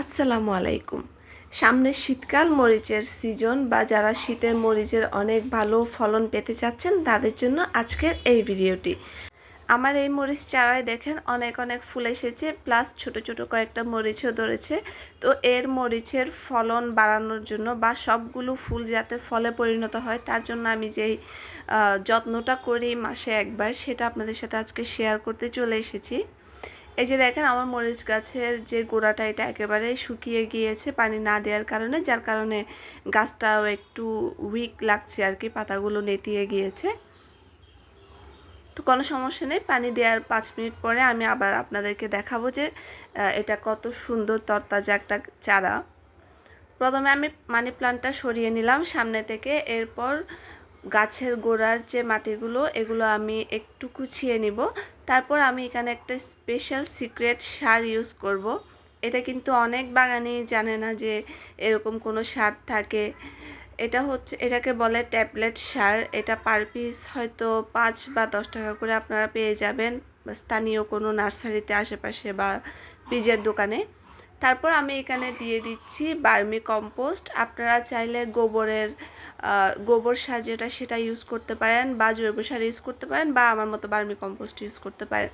আসসালামু আলাইকুম। সামনে শীতকাল, মরিচের সিজন বা যারা শীতের মরিচের অনেক ভালো ফলন পেতে চাচ্ছেন তাদের জন্য আজকের এই ভিডিওটি। আমার এই মরিচ চারায় দেখেন অনেক অনেক ফুল এসেছে, প্লাস ছোট ছোট কয়েকটা মরিচও ধরেছে। তো এর মরিচের ফলন বাড়ানোর জন্য বা সবগুলো ফুল যাতে ফলে পরিণত হয়, তার জন্য আমি যেই যত্নটা করি মাসে একবার, সেটা আপনাদের সাথে আজকে শেয়ার করতে চলে এসেছি। এই যে দেখেন, আমার মরিচ গাছের যে গোড়াটা, এটা একেবারে শুকিয়ে গিয়েছে পানি না দেওয়ার কারণে, যার কারণে গাছটাও একটু উইক লাগছে আর কি, পাতাগুলো নেতিয়ে গিয়েছে। তো কোনো সমস্যা নেই, পানি দেওয়ার পাঁচ মিনিট পরে আমি আবার আপনাদেরকে দেখাবো যে এটা কত সুন্দর তরতাজা একটা চারা। প্রথমে আমি মানি প্লান্টটা সরিয়ে নিলাম, সামনে থেকে এরপর গাছের গোড়ার যে মাটিগুলো, এগুলো আমি একটু কুচিয়ে নিব। তারপর আমি এখানে একটা স্পেশাল সিক্রেট সার ইউজ করব। এটা কিন্তু অনেক বাগানেই জানে না যে এরকম কোনো সার থাকে। এটা হচ্ছে, এটাকে বলে ট্যাবলেট সার। এটা পার পিস হয়তো পাঁচ বা দশ টাকা করে আপনারা পেয়ে যাবেন। স্থানীয় কোনো নার্সারিতে, আশেপাশে বা বীজের দোকানে। তারপর আমি এখানে দিয়ে দিচ্ছি বার্মি কম্পোস্ট। আপনারা চাইলে গোবরের গোবর সার যেটা সেটা ইউজ করতে পারেন বা জৈব সার ইউজ করতে পারেন বা আমার মতো বার্মি কম্পোস্ট ইউজ করতে পারেন।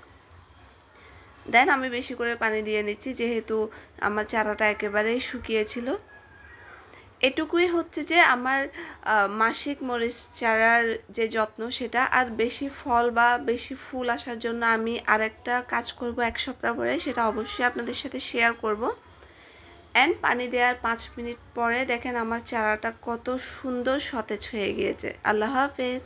দেন আমি বেশি করে পানি দিয়ে নিচ্ছি, যেহেতু আমার চারাটা একেবারেই শুকিয়েছিল। এটুকুই হচ্ছে যে আমার মাসিক মরিচ চারার যে যত্ন সেটা আর বেশি ফল বা বেশি ফুল আসার জন্য আমি আরেকটা কাজ করব এক সপ্তাহ পরে, সেটা অবশ্যই আপনাদের সাথে শেয়ার করব। অ্যান্ড পানি দেওয়ার পাঁচ মিনিট পরে দেখেন আমার চারাটা কত সুন্দর সতেজ হয়ে গিয়েছে। আল্লাহ হাফেজ।